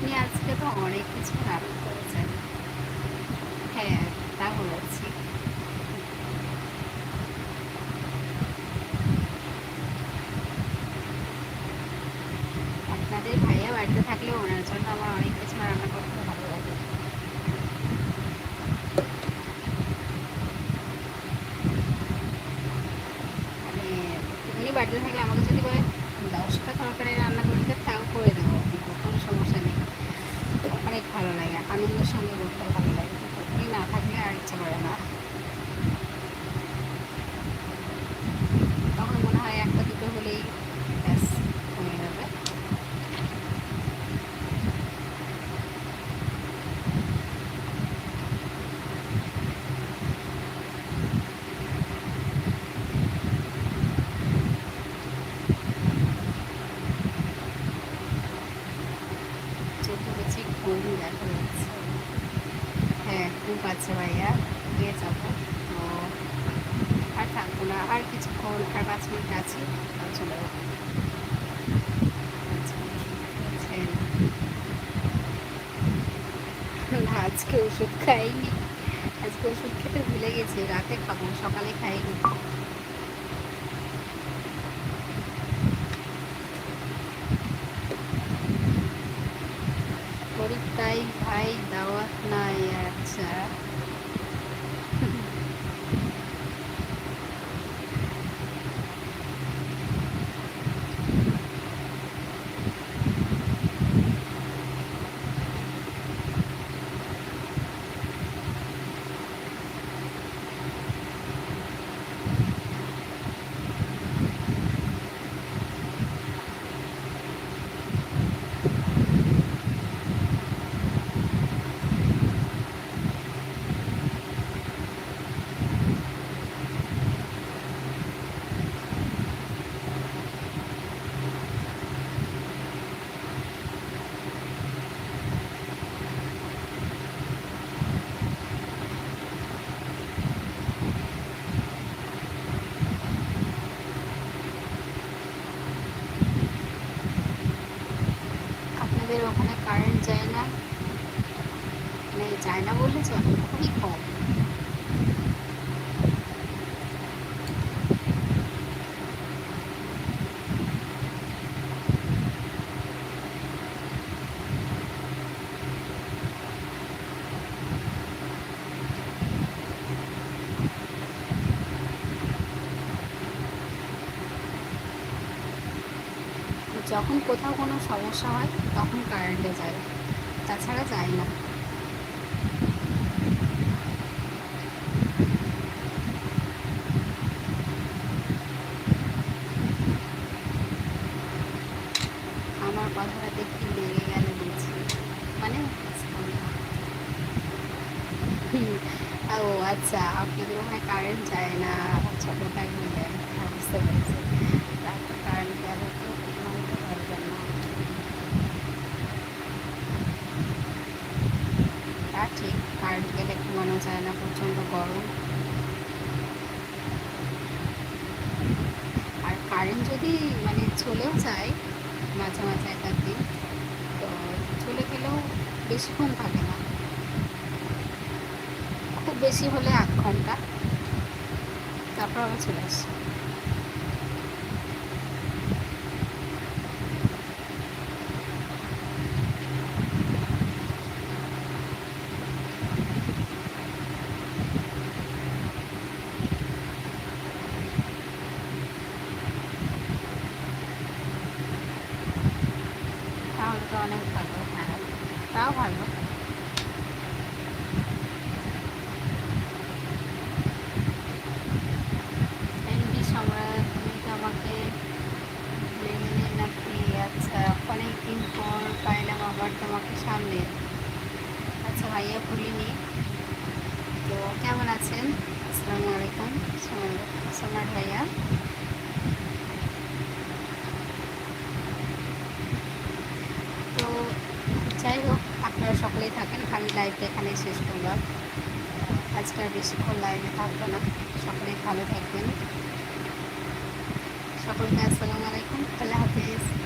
আপনি আজকে তো অনেক কিছু রান্না করেছেন। হ্যাঁ তা বলেছি। আপনাদের ভাইয়া বাড়িতে থাকলে ওনার জন্য আমার অনেক কিছু রান্না করতে ভালো লাগে। মানে উনি বাড়িতে থাকলে আমাকে যদি বলে দশটা তরকারি রান্না করতে, তাও করে দেবো। অনেক ভালো লাগে আনন্দের সঙ্গে ঘুরতে ভালো লাগে। না থাকলে আর ইচ্ছা করে না। হ্যাঁ আছে ভাইয়া। দিয়ে যাব। তো আর থাকব না। আর কিছুক্ষণ আর পাঁচ মিনিট আছি চলে যাব। আজকে ওষুধ খাইনি। আজকে ওষুধ খেতে ভুলে গেছি। রাতে খাব, সকালে খাইনি। তাই ভাই দাওয়াত নাই আচ্ছা। আপনাদের ওখানে কারেন্ট যায় না। মানে যায় না বললে চলে খুবই কম। যখন কোথাও কোনো সমস্যা হয়, তখন কারেন্টে যায়। তাছাড়া যায় না। আমার কথাটা দেখি লেগে গেল বলছি। মানে ও আচ্ছা আপনাদের ওখানে কারেন্ট যায় না? ছোটো তাই বললেন হ্যাঁ, বুঝতে পেরেছি তারপর কারেন্ট গেলে তো ঘুমাতে পারবেন না তা ঠিক কারেন্ট গেলে ঘুমানো যায় না, প্রচণ্ড গরম। আর কারেন্ট যদি মানে চলেও যায়, মাঝে মাঝে এক দিন, তো চলে গেলেও বেশিক্ষণ থাকে না। খুব বেশি হলে আধ ঘণ্টা, তারপর আবার চলে আসে। তো অনেক ভালো হ্যাঁ তাও ভালো এমনি সম্রাট তুমি তো আমাকে ভুলে আচ্ছা অনেক দিন পর পাইলাম আবার তোমাকে সামনে আচ্ছা ভাইয়া ভুলিনি তো কেমন আছেন আসসালামু আলাইকুম সম্রাট ভাইয়া তো যাই হোক, আপনারা সকলেই থাকেন আমি লাইভটা এখানেই শেষ করলাম। আজকে আর বেশিক্ষণ লাইভে থাকব না। সকলেই ভালো থাকবেন। সকলকে আসসালামু আলাইকুম। আল্লাহ হাফিজ।